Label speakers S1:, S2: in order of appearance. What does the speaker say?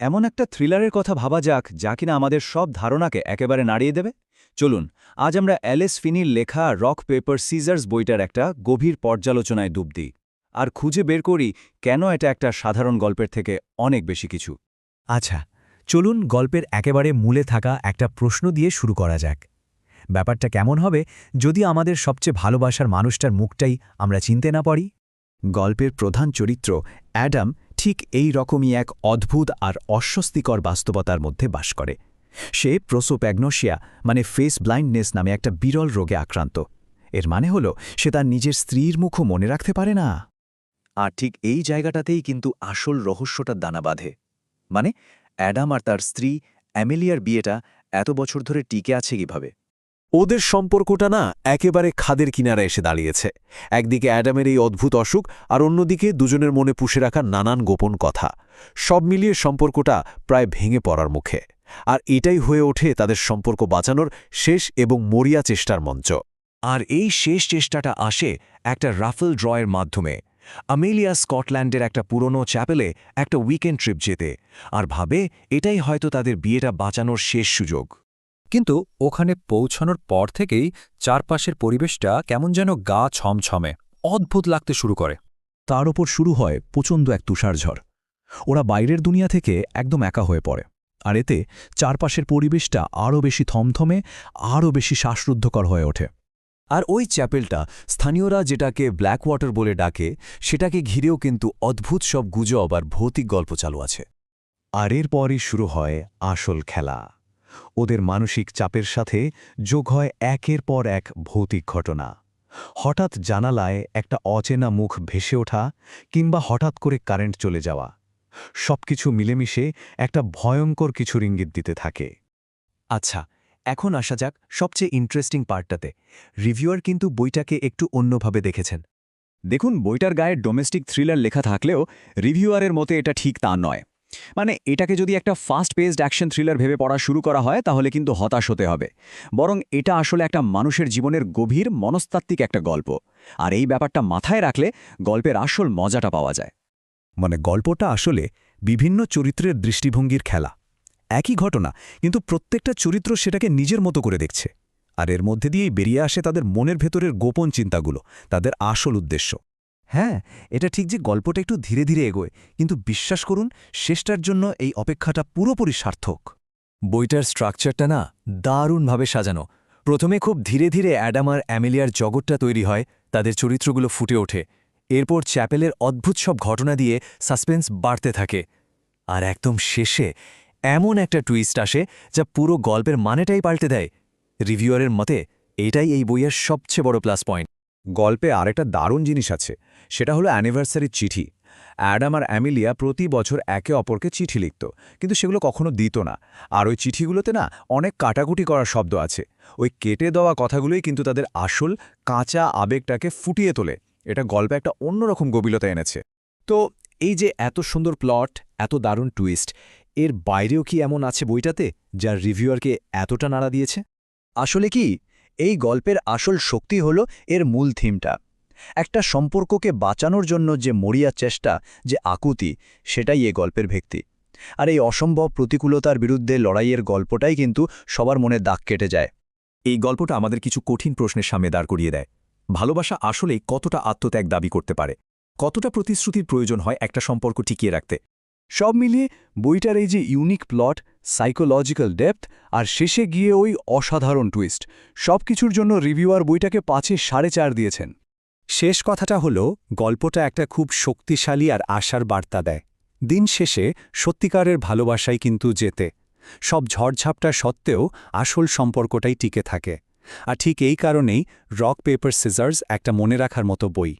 S1: এমন একটা থ্রিলারের কথা ভাবা যাক যা কিনা আমাদের সব ধারণাকে একেবারে নাড়িয়ে দেবে। চলুন আজ আমরা অ্যালেস ফিনির লেখা রক পেপার সিজার্স বইটার একটা গভীর পর্যালোচনায় ডুব দিই। আর খুঁজে বের করি কেন এটা একটা সাধারণ গল্পের থেকে অনেক বেশি কিছু।
S2: আচ্ছা চলুন গল্পের একেবারে মূলে থাকা একটা প্রশ্ন দিয়ে শুরু করা যাক। ব্যাপারটা কেমন হবে যদি আমাদের সবচেয়ে ভালোবাসার মানুষটার মুখটাই আমরা চিনতে না পারি? গল্পের প্রধান চরিত্র অ্যাডাম ঠিক এই রকমই এক অদ্ভুত আর অস্বস্তিকর বাস্তবতার মধ্যে বাস করে। সে প্রোসোপ্যাগনোসিয়া মানে ফেস ব্লাইন্ডনেস নামে একটা বিরল রোগে আক্রান্ত। এর মানে হল, সে তার নিজের স্ত্রীর মুখও মনে রাখতে পারে না।
S3: আর ঠিক এই জায়গাটাতেই কিন্তু আসল রহস্যটার দানা বাঁধে। মানে অ্যাডাম আর তার স্ত্রী অ্যামেলিয়ার বিয়েটা এত বছর ধরে টিকে আছে কীভাবে?
S4: ওদের সম্পর্কটা না একেবারে খাদের কিনারা এসে দাঁড়িয়েছে। একদিকে অ্যাডামের এই অদ্ভুত অসুখ আর অন্যদিকে দুজনের মনে পুষে রাখা নানান গোপন কথা। সব মিলিয়ে সম্পর্কটা প্রায় ভেঙে পড়ার মুখে। আর এটাই হয়ে ওঠে তাদের সম্পর্ক বাঁচানোর শেষ এবং মরিয়া চেষ্টার মঞ্চ।
S2: আর এই শেষ চেষ্টাটা আসে একটা রাফেল ড্রয়ের মাধ্যমে। আমেলিয়া স্কটল্যান্ডের একটা পুরনো চ্যাপেলে একটা উইকেন্ড ট্রিপ যেতে। আর ভাবে, এটাই হয়তো তাদের বিয়েটা বাঁচানোর শেষ সুযোগ।
S5: কিন্তু ওখানে পৌঁছানোর পর থেকেই চারপাশের পরিবেশটা কেমন যেন গা ছমছমে, অদ্ভুত লাগতে শুরু করে।
S2: তার ওপর শুরু হয় প্রচণ্ড এক তুষারঝড়। ওরা বাইরের দুনিয়া থেকে একদম একা হয়ে পড়ে। আর এতে চারপাশের পরিবেশটা আরও বেশি থমথমে, আরও বেশি শ্বাসরুদ্ধকর হয়ে ওঠে।
S4: আর ওই চ্যাপেলটা স্থানীয়রা যেটাকে ব্ল্যাক ওয়াটার বলে ডাকে, সেটাকে ঘিরেও কিন্তু অদ্ভুত সব গুজব আর ভৌতিক গল্প চালু আছে।
S2: আর এরপরই শুরু হয় আসল খেলা। ওদের মানসিক চাপের সাথে যোগ হয় একের পর এক ভৌতিক ঘটনা। হঠাৎ জানালায় একটা অচেনা মুখ ভেসে ওঠা কিংবা হঠাৎ করে কারেন্ট চলে যাওয়া। সবকিছু মিলেমিশে একটা ভয়ঙ্কর কিছু ইঙ্গিত দিতে থাকে।
S3: আচ্ছা এখন আসা যাক সবচেয়ে ইন্টারেস্টিং পার্টটাতে রিভিউয়ার কিন্তু বইটাকে একটু অন্যভাবে দেখেছেন।
S1: দেখুন, বইটার গায়ে ডোমেস্টিক থ্রিলার লেখা থাকলেও রিভিউয়ারের মতে এটা ঠিক তা নয়। মানে এটাকে যদি একটা ফাস্ট পেসড অ্যাকশন থ্রিলার ভেবে পড়া শুরু করা হয়, তাহলে কিন্তু হতাশ হতে হবে। বরং এটা আসলে একটা মানুষের জীবনের গভীর মনস্তাত্ত্বিক একটা গল্প। আর এই ব্যাপারটা মাথায় রাখলে গল্পের আসল মজাটা পাওয়া যায়।
S2: মানে গল্পটা আসলে বিভিন্ন চরিত্রের দৃষ্টিভঙ্গির খেলা। একই ঘটনা, কিন্তু প্রত্যেকটা চরিত্র সেটাকে নিজের মতো করে দেখছে। আর এর মধ্যে দিয়েই বেরিয়ে আসে তাদের মনের ভেতরের গোপন চিন্তাগুলো, তাদের আসল উদ্দেশ্য। হ্যাঁ এটা ঠিক যে গল্পটা একটু ধীরে ধীরে এগোয়, কিন্তু বিশ্বাস করুন, শেষটার জন্য এই অপেক্ষাটা পুরোপুরি সার্থক।
S3: বইটার স্ট্রাকচারটা না দারুণভাবে সাজানো। প্রথমে খুব ধীরে ধীরে অ্যাডাম আর অ্যামেলিয়ার জগৎটা তৈরি হয়, তাদের চরিত্রগুলো ফুটে ওঠে। এরপর চ্যাপেলের অদ্ভুত সব ঘটনা দিয়ে সাসপেন্স বাড়তে থাকে। আর একদম শেষে এমন একটা টুইস্ট আসে, যা পুরো গল্পের মানেটাই পাল্টে দেয়। রিভিউয়ারের মতে, এটাই এই বইয়ের সবচেয়ে বড় প্লাস পয়েন্ট।
S2: গল্পে আরেকটা দারুণ জিনিস আছে, সেটা হলো অ্যানিভার্সারির চিঠি। অ্যাডাম আর অ্যামিলিয়া প্রতি বছর একে অপরকে চিঠি লিখত, কিন্তু সেগুলো কখনো দিত না। আর ওই চিঠিগুলোতে না অনেক কাটাকুটি করার শব্দ আছে। ওই কেটে দেওয়া কথাগুলোই কিন্তু তাদের আসল, কাঁচা আবেগটাকে ফুটিয়ে তোলে। এটা গল্পে একটা অন্যরকম গভীরতা এনেছে। তো এই যে এত সুন্দর প্লট, এত দারুণ টুইস্ট, এর বাইরেও কি এমন আছে বইটাতে যার রিভিউয়ারকে এতটা নাড়া দিয়েছে?
S1: আসলে কি এই গল্পের আসল শক্তি হল এর মূল থিমটা। একটা সম্পর্ককে বাঁচানোর জন্য যে মরিয়া চেষ্টা, যে আকুতি, সেটাই এ গল্পের ভিত্তি। আর এই অসম্ভব প্রতিকূলতার বিরুদ্ধে লড়াইয়ের গল্পটাই কিন্তু সবার মনে দাগ কেটে যায়।
S3: এই গল্পটা আমাদের কিছু কঠিন প্রশ্নের সামনে দাঁড় করিয়ে দেয়। ভালোবাসা আসলেই কতটা আত্মত্যাগ দাবি করতে পারে? কতটা প্রতিশ্রুতির প্রয়োজন হয় একটা সম্পর্ক টিকিয়ে রাখতে?
S2: সব মিলিয়ে বইটার এই যে ইউনিক প্লট সাইকোলজিক্যাল ডেপথ আর শেষে গিয়ে ওই অসাধারণ টুইস্ট। সব কিছুর জন্য রিভিউয়ার বইটাকে পাঁচে সাড়ে চার দিয়েছেন। শেষ কথাটা হল, গল্পটা একটা খুব শক্তিশালী আর আশার বার্তা দেয়। দিন শেষে সত্যিকারের ভালোবাসাই কিন্তু যেতে সব ঝড়ঝাপটা সত্ত্বেও আসল সম্পর্কটাই টিকে থাকে। আর ঠিক এই কারণেই রক, পেপার, সিজার্স একটা মনে রাখার মতো বই।